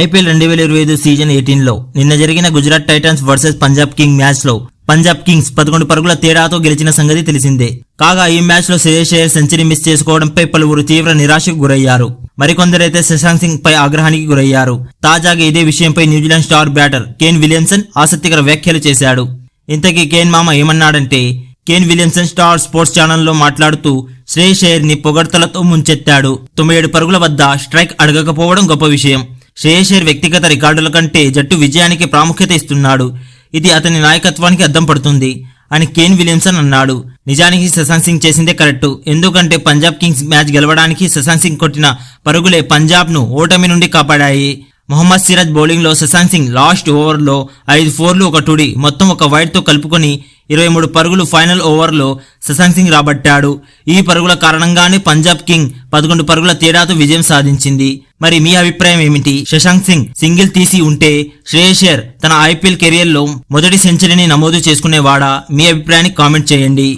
IPL రెండు వేల ఇరవై ఐదు సీజన్ ఎయిటీన్లో నిన్న జరిగిన Gujarat Titans versus Punjab King మ్యాచ్లో పంజాబ్ కింగ్స్ పదకొండు పరుగుల తేడాతో గెలిచిన సంగతి తెలిసిందే. కాగా ఈ మ్యాచ్లో శ్రేయస్ అయ్యర్ సెంచరీ మిస్ చేసుకోవడంపై పలువురు తీవ్ర నిరాశకు గురయ్యారు. మరికొందరైతే శశాంక్ సింగ్ పై ఆగ్రహానికి గురయ్యారు. తాజాగా ఇదే విషయంపై New Zealand star batter Kane Williamson ఆసక్తికర వ్యాఖ్యలు చేశాడు. ఇంతకీ కేన్ మామ ఏమన్నాడంటే కేన్ విలియమ్సన్ స్టార్ స్పోర్ట్స్ ఛానల్లో మాట్లాడుతూ శ్రేయస్ అయ్యర్ని పొగడ్తలతో ముంచెత్తాడు. తొంభై ఏడు పరుగుల వద్ద స్ట్రైక్ అడగకపోవడం గొప్ప విషయం. శ్రేయస్ వ్యక్తిగత రికార్డుల కంటే జట్టు విజయానికి ప్రాముఖ్యత ఇస్తున్నాడు. ఇది అతని నాయకత్వానికి అద్దం పడుతుంది అని కేన్ విలియమ్సన్ అన్నాడు. నిజానికి శశాంక్ సింగ్ చేసిందే కరెక్ట్. ఎందుకంటే పంజాబ్ కింగ్స్ మ్యాచ్ గెలవడానికి శశాంక్ సింగ్ కొట్టిన పరుగులే పంజాబ్ను ఓటమి నుండి కాపాడాయి. మొహమ్మద్ సిరాజ్ బౌలింగ్లో శశాంక్ సింగ్ లాస్ట్ ఓవర్లో ఐదు ఫోర్లు ఒక టుడి మొత్తం ఒక వైడ్తో కలుపుకొని ఇరవై మూడు పరుగులు ఫైనల్ ఓవర్లో శశాంక్ సింగ్ రాబట్టాడు. ఈ పరుగుల కారణంగానే పంజాబ్ కింగ్ పదకొండు పరుగుల తేడాతో విజయం సాధించింది. మరి మీ అభిప్రాయం ఏమిటి? శశాంక్ సింగ్ సింగిల్ తీసి ఉంటే శ్రేయస్యర్ తన ఐపీఎల్ కెరియర్లో మొదటి సెంచరీని నమోదు చేసుకునేవాడా? మీ అభిప్రాయాన్ని కామెంట్ చేయండి.